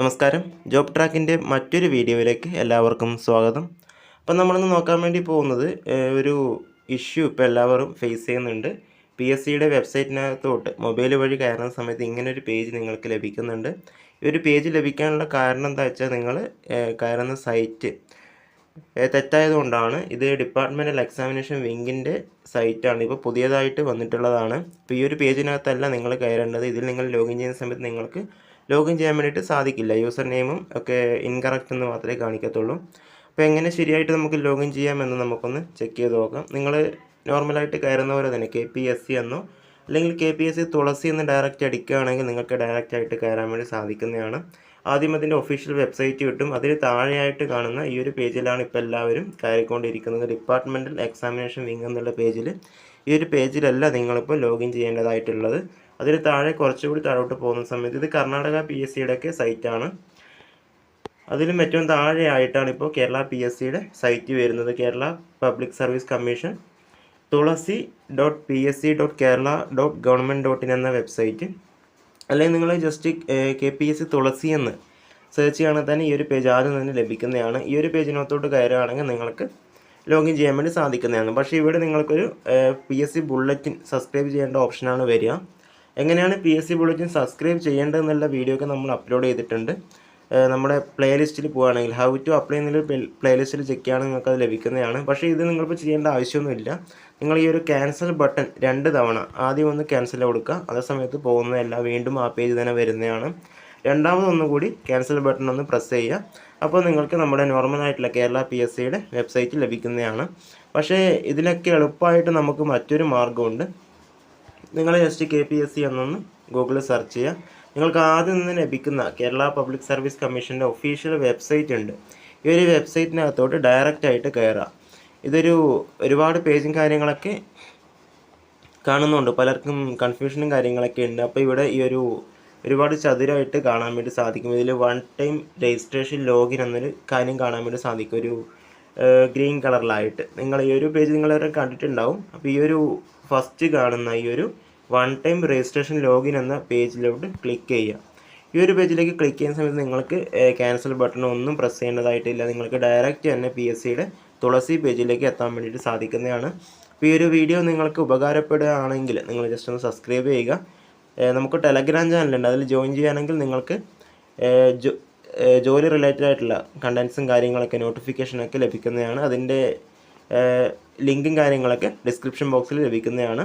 നമസ്കാരം. ജോബ് ട്രാക്കിന്റെ മറ്റൊരു വീഡിയോയിലേക്ക് എല്ലാവർക്കും സ്വാഗതം. അപ്പം നമ്മളിന്ന് നോക്കാൻ വേണ്ടി പോകുന്നത് ഒരു ഇഷ്യൂ ഇപ്പോൾ എല്ലാവരും ഫേസ് ചെയ്യുന്നുണ്ട്. പി എസ് സിയുടെ വെബ്സൈറ്റിനകത്തോട്ട് മൊബൈൽ വഴി കയറുന്ന സമയത്ത് ഇങ്ങനൊരു പേജ് നിങ്ങൾക്ക് ലഭിക്കുന്നുണ്ട്. ഈ ഒരു പേജ് ലഭിക്കാനുള്ള കാരണം എന്താ വെച്ചാൽ നിങ്ങൾ കയറുന്ന സൈറ്റ് തെറ്റായതുകൊണ്ടാണ്. ഇത് ഡിപ്പാർട്ട്മെന്റൽ എക്സാമിനേഷൻ വിങ്ങിന്റെ സൈറ്റാണ്. ഇപ്പോൾ പുതിയതായിട്ട് വന്നിട്ടുള്ളതാണ്. അപ്പോൾ ഈ ഒരു പേജിനകത്തല്ല നിങ്ങൾ കയറേണ്ടത്. ഇതിൽ നിങ്ങൾ ലോഗിൻ ചെയ്യുന്ന സമയത്ത് നിങ്ങൾക്ക് ലോഗിൻ ചെയ്യാൻ വേണ്ടിയിട്ട് സാധിക്കില്ല. യൂസർ നെയിമും ഒക്കെ ഇൻകറക്റ്റ് എന്ന് മാത്രമേ കാണിക്കത്തുള്ളൂ. അപ്പോൾ എങ്ങനെ ശരിയായിട്ട് നമുക്ക് ലോഗിൻ ചെയ്യാമെന്ന് നമുക്കൊന്ന് ചെക്ക് ചെയ്ത് നോക്കാം. നിങ്ങൾ നോർമലായിട്ട് കയറുന്ന പോലെ തന്നെ കെ പി എസ് സി എന്നോ അല്ലെങ്കിൽ K P S C Thulasi എന്ന് ഡയറക്റ്റ് അടിക്കുകയാണെങ്കിൽ നിങ്ങൾക്ക് ഡയറക്റ്റ് ആയിട്ട് കയറാൻ വേണ്ടി സാധിക്കുന്നതാണ്. ആദ്യം അതിന്റെ ഒഫീഷ്യൽ വെബ്സൈറ്റ് കിട്ടും. അതിന് താഴെയായിട്ട് കാണുന്ന ഈ ഒരു പേജിലാണ് ഇപ്പോൾ എല്ലാവരും കയറിക്കൊണ്ടിരിക്കുന്നത്. ഡിപ്പാർട്ട്മെന്റൽ എക്സാമിനേഷൻ വിങ് എന്നുള്ള പേജിൽ ഈ ഒരു പേജിലല്ല നിങ്ങളിപ്പോൾ ലോഗിൻ ചെയ്യേണ്ടതായിട്ടുള്ളത്. അതിന് താഴെ കുറച്ചുകൂടി താഴോട്ട് പോകുന്ന സമയത്ത് ഇത് കർണാടക പി എസ് സിയുടെ ഒക്കെ സൈറ്റാണ് അതിലും ഏറ്റവും താഴെയായിട്ടാണ് ഇപ്പോൾ കേരള പി എസ് സിയുടെ സൈറ്റ് വരുന്നത്. Kerala public service commission Thulasi dot P S C dot Kerala dot government dot in എന്ന വെബ്സൈറ്റ് അല്ലെങ്കിൽ നിങ്ങൾ just K P S C Thulasi എന്ന് സെർച്ച് ചെയ്യുകയാണെങ്കിൽ തന്നെ ഈ ഒരു പേജ് ആദ്യം തന്നെ ലഭിക്കുന്നതാണ്. ഈ ഒരു പേജിനകത്തോട്ട് കയറുകയാണെങ്കിൽ നിങ്ങൾക്ക് ലോഗിൻ ചെയ്യാൻ വേണ്ടി സാധിക്കുന്നതാണ്. പക്ഷേ ഇവിടെ നിങ്ങൾക്കൊരു P S C bulletin subscribe ചെയ്യേണ്ട ഓപ്ഷനാണ് വരിക. എങ്ങനെയാണ് P S C bulletin subscribe ചെയ്യേണ്ടതെന്നുള്ള video ഒക്കെ നമ്മൾ അപ്ലോഡ് ചെയ്തിട്ടുണ്ട്. നമ്മുടെ പ്ലേലിസ്റ്റിൽ പോവുകയാണെങ്കിൽ ഹൗ ടു അപ്ലൈ എന്നൊരു പ്ലേലിസ്റ്റിൽ ചെക്ക് ചെയ്യുകയാണെങ്കിൽ നിങ്ങൾക്ക് അത് ലഭിക്കുന്നതാണ്. പക്ഷേ ഇത് നിങ്ങളിപ്പോൾ ചെയ്യേണ്ട ആവശ്യമൊന്നുമില്ല. നിങ്ങൾ ഈ ഒരു ക്യാൻസൽ ബട്ടൺ രണ്ട് തവണ ആദ്യം ഒന്ന് ക്യാൻസൽ കൊടുക്കുക. അതേ സമയത്ത് പോകുന്നതല്ല വീണ്ടും ആ പേജ് തന്നെ വരുന്നതാണ്. രണ്ടാമതൊന്നുകൂടി ക്യാൻസൽ ബട്ടൺ ഒന്ന് പ്രസ് ചെയ്യുക. അപ്പോൾ നിങ്ങൾക്ക് നമ്മുടെ നോർമൽ ആയിട്ടുള്ള കേരള പി എസ് സിയുടെ വെബ്സൈറ്റ് ലഭിക്കുന്നതാണ്. പക്ഷേ ഇതിലൊക്കെ എളുപ്പമായിട്ട് നമുക്ക് മറ്റൊരു മാർഗമുണ്ട് നിങ്ങൾ just K P S C എന്നൊന്ന് ഗൂഗിളിൽ സെർച്ച് ചെയ്യുക നിങ്ങൾക്ക് ആദ്യം നിന്ന് ലഭിക്കുന്ന കേരള പബ്ലിക് സർവീസ് കമ്മീഷന്റെ ഒഫീഷ്യൽ വെബ്സൈറ്റ് ഉണ്ട്. ഈ ഒരു വെബ്സൈറ്റിനകത്തോട്ട് ഡയറക്റ്റ് ആയിട്ട് കയറുക ഇതൊരു ഒരുപാട് പേജും കാര്യങ്ങളൊക്കെ കാണുന്നുണ്ട്. പലർക്കും കൺഫ്യൂഷനും കാര്യങ്ങളൊക്കെ ഉണ്ട്. അപ്പോൾ ഇവിടെ ഈ ഒരു ഒരുപാട് ചതുരമായിട്ട് കാണാൻ വേണ്ടി സാധിക്കും. ഇതിൽ വൺ ടൈം രജിസ്ട്രേഷൻ ലോഗിൻ എന്നൊരു കാര്യം കാണാൻ വേണ്ടി സാധിക്കും. ഒരു ഗ്രീൻ കളറിലായിട്ട് നിങ്ങൾ ഈ ഒരു പേജ് നിങ്ങളെ കണ്ടിട്ടുണ്ടാവും. അപ്പോൾ ഈ ഒരു ഫസ്റ്റ് കാണുന്ന ഈ ഒരു വൺ ടൈം രജിസ്ട്രേഷൻ ലോഗിൻ എന്ന പേജിലോട്ട് ക്ലിക്ക് ചെയ്യുക. ഈ ഒരു പേജിലേക്ക് ക്ലിക്ക് ചെയ്യുന്ന സമയത്ത് നിങ്ങൾക്ക് ക്യാൻസൽ ബട്ടൺ ഒന്നും പ്രസ് ചെയ്യേണ്ടതായിട്ടില്ല. നിങ്ങൾക്ക് ഡയറക്റ്റ് തന്നെ പി എസ് സിയുടെ തുളസി പേജിലേക്ക് എത്താൻ വേണ്ടിയിട്ട് സാധിക്കുന്നതാണ്. അപ്പോൾ ഈ ഒരു വീഡിയോ നിങ്ങൾക്ക് ഉപകാരപ്പെടുകയാണെങ്കിൽ നിങ്ങൾ ജസ്റ്റ് ഒന്ന് സബ്സ്ക്രൈബ് ചെയ്യുക. നമുക്ക് ടെലഗ്രാം ചാനലുണ്ട് അതിൽ ജോയിൻ ചെയ്യുകയാണെങ്കിൽ നിങ്ങൾക്ക് ജോലി റിലേറ്റഡ് ആയിട്ടുള്ള കണ്ടൻസും കാര്യങ്ങളൊക്കെ നോട്ടിഫിക്കേഷനൊക്കെ ലഭിക്കുന്നതാണ്. അതിന്റെ ലിങ്കും കാര്യങ്ങളൊക്കെ ഡിസ്ക്രിപ്ഷൻ ബോക്സിൽ ലഭിക്കുന്നതാണ്.